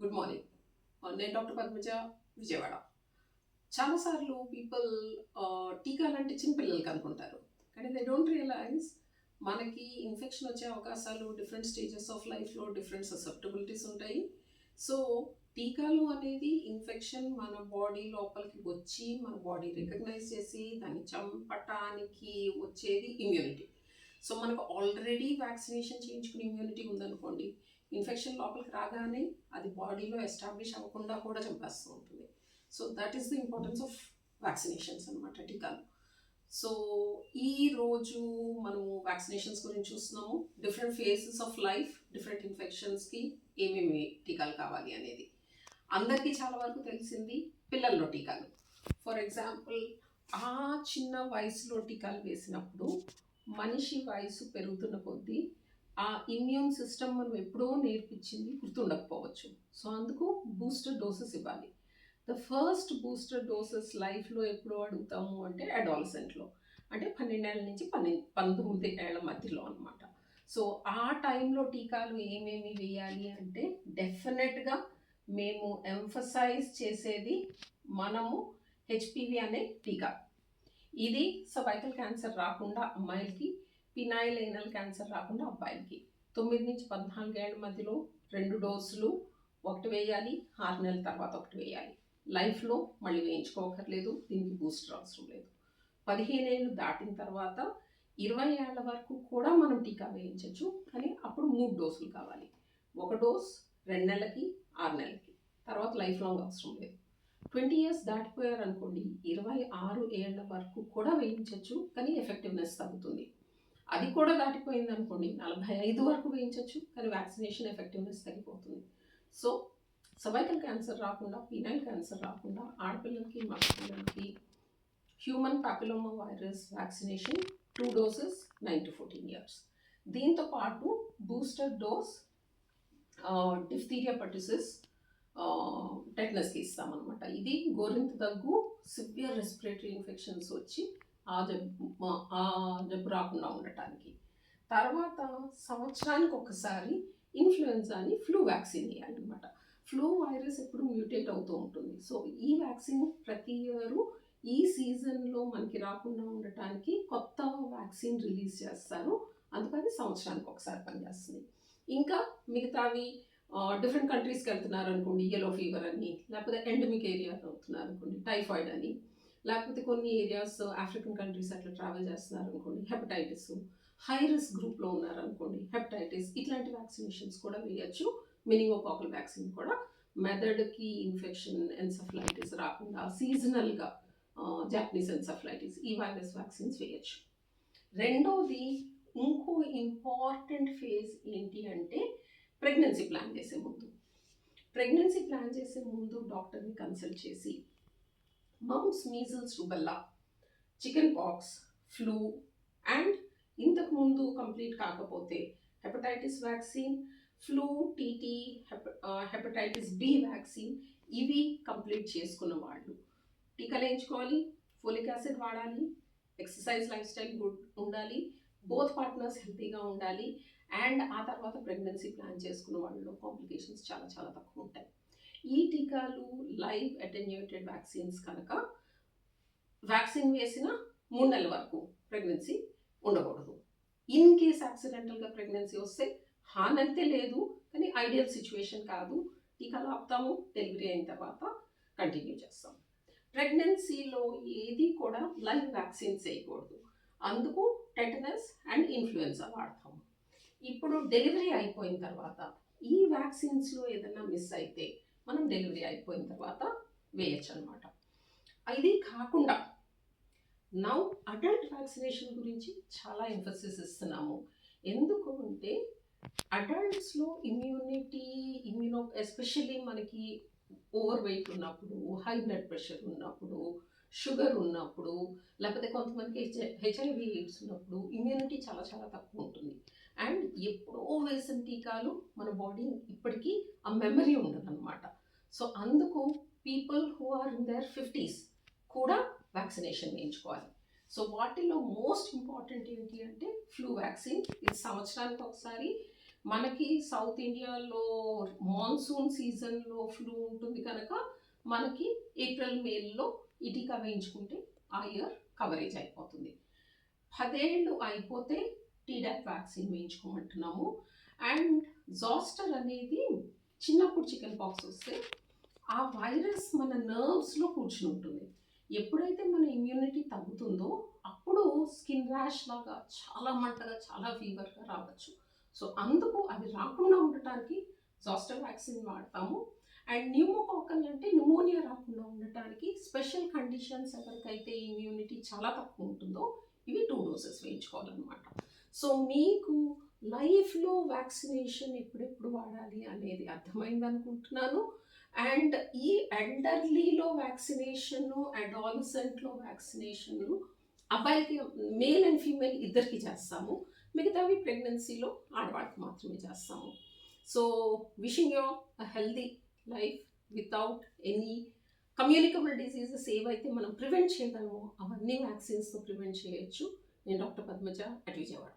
Good morning నేను doctor Padmaja Vijayawada చాలాసార్లు people uh, టీకాలు అంటే చిన్నపిల్లలకి అనుకుంటారు కానీ దే డోంట్ రియలైజ్ మనకి ఇన్ఫెక్షన్ వచ్చే అవకాశాలు డిఫరెంట్ స్టేజెస్ ఆఫ్ లైఫ్లో డిఫరెంట్ ససెప్టబిలిటీస్ ఉంటాయి. సో టీకాలు అనేది ఇన్ఫెక్షన్ మన బాడీ లోపలికి వచ్చి మన బాడీ రికగ్నైజ్ చేసి దాన్ని చంపటానికి వచ్చేది ఇమ్యూనిటీ సో మనకు ఆల్రెడీ వ్యాక్సినేషన్ చేయించుకుని ఇమ్యూనిటీ ఉందనుకోండి ఇన్ఫెక్షన్ లోపలికి రాగానే అది బాడీలో ఎస్టాబ్లిష్ అవ్వకుండా కూడా చంపేస్తూ ఉంటుంది. So that is the importance of vaccinations అనమాట టీకాలు. సో ఈ రోజు మనము వ్యాక్సినేషన్స్ గురించి చూస్తున్నాము. Different phases of life different ఇన్ఫెక్షన్స్కి ఏమేమి టీకాలు కావాలి అనేది. అందరికీ చాలా వరకు తెలిసింది పిల్లల్లో టీకాలు. ఫర్ ఎగ్జాంపుల్ ఆ చిన్న వయసులో టీకాలు వేసినప్పుడు మనిషి వయసు పెరుగుతున్న కొద్దీ ఆ ఇమ్యూన్ సిస్టమ్ మనం ఎప్పుడో నేర్పించింది గుర్తుండకపోవచ్చు. సో అందుకు బూస్టర్ డోసెస్ ఇవ్వాలి. ద ఫస్ట్ బూస్టర్ డోసెస్ లైఫ్లో ఎప్పుడో అడుగుతాము అంటే అడాలసెంట్లో అంటే పన్నెండేళ్ళ నుంచి పన్నెండు పంతొమ్మిది ఏళ్ళ మధ్యలో అనమాట సో ఆ టైంలో టీకాలు ఏమేమి వేయాలి అంటే డెఫినెట్గా మేము ఎంఫసైజ్ చేసేది మనము హెచ్పివి అనే టీకా. ఇది సర్వైకల్ క్యాన్సర్ రాకుండా అమ్మాయిలకి పినాయిల్ ఏనల్ క్యాన్సర్ రాకుండా అబ్బాయిలకి. తొమ్మిది నుంచి పద్నాలుగు ఏళ్ళ మధ్యలో రెండు డోసులు ఒకటి వేయాలి ఆరు నెలల తర్వాత ఒకటి వేయాలి. లైఫ్లో మళ్ళీ వేయించుకోకర్లేదు దీనికి బూస్టర్ అవసరం లేదు. పదిహేను ఏళ్ళు దాటిన తర్వాత ఇరవై ఏళ్ళ వరకు కూడా మనం టీకా వేయించవచ్చు కానీ అప్పుడు మూడు డోసులు కావాలి. ఒక డోస్ రెండు నెలలకి ఆరు నెలలకి. తర్వాత లైఫ్ లాంగ్ అవసరం లేదు. ట్వంటీ ఇయర్స్ దాటిపోయారనుకోండి ఇరవై ఆరు ఏళ్ళ వరకు కూడా వేయించవచ్చు కానీ ఎఫెక్టివ్నెస్ తగ్గుతుంది. అది కూడా దాటిపోయింది అనుకోండి నలభై ఐదు వరకు వేయించవచ్చు కానీ వ్యాక్సినేషన్ ఎఫెక్టివ్నెస్ తగ్గిపోతుంది. సో సర్వైకల్ క్యాన్సర్ రాకుండా పీనైల్ క్యాన్సర్ రాకుండా ఆడపిల్లలకి మగపిల్లలకి human papilloma virus vaccination two doses nine to fourteen years దీంతో పాటు బూస్టర్ డోస్ డిఫ్తీరియా పటిసిస్ టెట్నస్కి ఇస్తామన్నమాట. ఇది గోరింత దగ్గు సివియర్ రెస్పిరేటరీ ఇన్ఫెక్షన్స్ వచ్చి ఆ జబ్బు ఆ జబ్బు రాకుండా ఉండటానికి. తర్వాత సంవత్సరానికి ఒకసారి ఇన్ఫ్లుయెన్జా అని ఫ్లూ వ్యాక్సిన్ వేయాలన్నమాట ఫ్లూ వైరస్ ఎప్పుడు మ్యూటేట్ అవుతూ ఉంటుంది. సో ఈ వ్యాక్సిన్ ప్రతి ఇయరు ఈ సీజన్లో మనకి రాకుండా ఉండటానికి కొత్త వ్యాక్సిన్ రిలీజ్ చేస్తారు. అందుకని సంవత్సరానికి ఒకసారి పనిచేస్తుంది. ఇంకా మిగతావి డిఫరెంట్ కంట్రీస్కి వెళ్తున్నారు అనుకోండి ఎల్లో ఫీవర్ అని లేకపోతే ఎండమిక్ ఏరియా అవుతున్నారు అనుకోండి టైఫాయిడ్ అని లేకపోతే కొన్ని ఏరియాస్ ఆఫ్రికన్ కంట్రీస్ అట్లా ట్రావెల్ చేస్తున్నారు అనుకోండి హెపటైటిస్ హై రిస్క్ గ్రూప్లో ఉన్నారు అనుకోండి హెపటైటిస్ ఇట్లాంటి వ్యాక్సినేషన్స్ కూడా వేయచ్చు. మినిమోకాకల్ వ్యాక్సిన్ కూడా మెదడుకి ఇన్ఫెక్షన్ ఎన్సఫ్లైటిస్ రాకుండా సీజనల్గా జాపనీస్ ఎన్సఫ్లైటిస్ ఈ వైరస్ వ్యాక్సిన్స్ వేయచ్చు. రెండవది ఇంకో ఇంపార్టెంట్ ఫేజ్ ఏంటి అంటే ప్రెగ్నెన్సీ ప్లాన్ చేసే ముందు. ప్రెగ్నెన్సీ ప్లాన్ చేసే ముందు డాక్టర్ని కన్సల్ట్ చేసి mumps measles rubella chicken pox flu and ఇంతకు ముందు కంప్లీట్ కాకపోతే hepatitis vaccine flu TT hepatitis B vaccine ఇవి కంప్లీట్ చేసుకున్న వాళ్ళు. టీకాలు వేయించుకోవాలి ఫోలిక్ యాసిడ్ వాడాలి ఎక్సర్సైజ్ లైఫ్ స్టైల్ గుడ్ ఉండాలి బోత్ పార్ట్నర్స్ హెల్తీగా ఉండాలి అండ్ ఆ తర్వాత ప్రెగ్నెన్సీ ప్లాన్ చేసుకున్న వాళ్ళలో కాంప్లికేషన్స్ చాలా చాలా తక్కువ ఉంటాయి. ఈ టీకాలు లైవ్ అటెన్యూటెడ్ వ్యాక్సిన్స్ కనుక వ్యాక్సిన్ వేసిన మూడు నెలల వరకు ప్రెగ్నెన్సీ ఉండకూడదు. ఇన్ కేస్ యాక్సిడెంటల్గా ప్రెగ్నెన్సీ వస్తే హాన్ అయితే లేదు కానీ ఐడియల్ సిచ్యువేషన్ కాదు. టీకాలు ఆపుతాము డెలివరీ అయిన తర్వాత కంటిన్యూ చేస్తాం. ప్రెగ్నెన్సీలో ఏది కూడా లైవ్ వ్యాక్సిన్స్ వేయకూడదు. అందుకు టెటనస్ అండ్ ఇన్ఫ్లుయెన్జా వాడతాము ఇప్పుడు డెలివరీ అయిపోయిన తర్వాత ఈ వ్యాక్సిన్స్లో ఏదైనా మిస్ అయితే మనం డెలివరీ అయిపోయిన తర్వాత వేయచ్చు అనమాట ఇది కాకుండా నౌ అడల్ట్ వ్యాక్సినేషన్ గురించి చాలా ఎంఫసిస్ ఇస్తున్నాము. ఎందుకు అంటే అడల్ట్స్లో ఇమ్యూనిటీ ఇమ్యూనో ఎస్పెషల్లీ మనకి ఓవర్ వెయిట్ ఉన్నప్పుడు హై బ్లడ్ ప్రెషర్ ఉన్నప్పుడు షుగర్ ఉన్నప్పుడు లేకపోతే కొంతమందికి హెచ్ హెచ్ఐవి ఎయిడ్స్ ఉన్నప్పుడు ఇమ్యూనిటీ చాలా చాలా తక్కువ ఉంటుంది. అండ్ ఎప్పుడో వేసిన టీకాలు మన బాడీ ఇప్పటికీ ఆ మెమరీ ఉండదు అనమాట సో అందుకు people who are in their fifties కూడా వ్యాక్సినేషన్ వేయించుకోవాలి సో వాటిలో మోస్ట్ ఇంపార్టెంట్ ఏంటి అంటే ఫ్లూ వ్యాక్సిన్ ఇది సంవత్సరానికి ఒకసారి. మనకి సౌత్ ఇండియాలో మాన్సూన్ సీజన్లో ఫ్లూ ఉంటుంది కనుక మనకి ఏప్రిల్ మేలో ఈ టీకా వేయించుకుంటే ఆ ఇయర్ కవరేజ్ అయిపోతుంది. పదేళ్ళు అయిపోతే టీడాక్ వ్యాక్సిన్ వేయించుకోమంటున్నాము. అండ్ జాస్టర్ అనేది చిన్నప్పుడు చికెన్ పాక్స్ వస్తే ఆ వైరస్ మన నర్వ్స్లో కూర్చుని ఉంటుంది ఎప్పుడైతే మన ఇమ్యూనిటీ తగ్గుతుందో అప్పుడు స్కిన్ ర్యాష్ లాగా చాలా మంటగా చాలా ఫీవర్గా రావచ్చు. సో అందుకు అది రాకుండా ఉండటానికి జాస్టర్ వ్యాక్సిన్ వాడతాము. అండ్ న్యూమోకాకల్ అంటే న్యూమోనియా రాకుండా ఉండటానికి స్పెషల్ కండిషన్స్ ఎవరికైతే ఇమ్యూనిటీ చాలా తక్కువ ఉంటుందో ఇవి టూ డోసెస్ వేయించుకోవాలన్నమాట. సో మీకు లైఫ్లో వ్యాక్సినేషన్ ఎప్పుడెప్పుడు వాడాలి అనేది అర్థమైంది అనుకుంటున్నాను అండ్ ఈ ఎల్డర్లీలో వ్యాక్సినేషన్ అడాలసెంట్లో వ్యాక్సినేషన్ అబ్బాయిలకి మేల్ అండ్ ఫీమేల్ ఇద్దరికి చేస్తాము. మిగతావి ప్రెగ్నెన్సీలో ఆడవాళ్ళకి మాత్రమే చేస్తాము. So wishing you a healthy life without any communicable diseases ఏవైతే మనం ప్రివెంట్ చేయగలమో అవన్నీ వ్యాక్సిన్స్తో ప్రివెంట్ చేయొచ్చు. నేను డాక్టర్ పద్మజ అట్ విజయవాడ.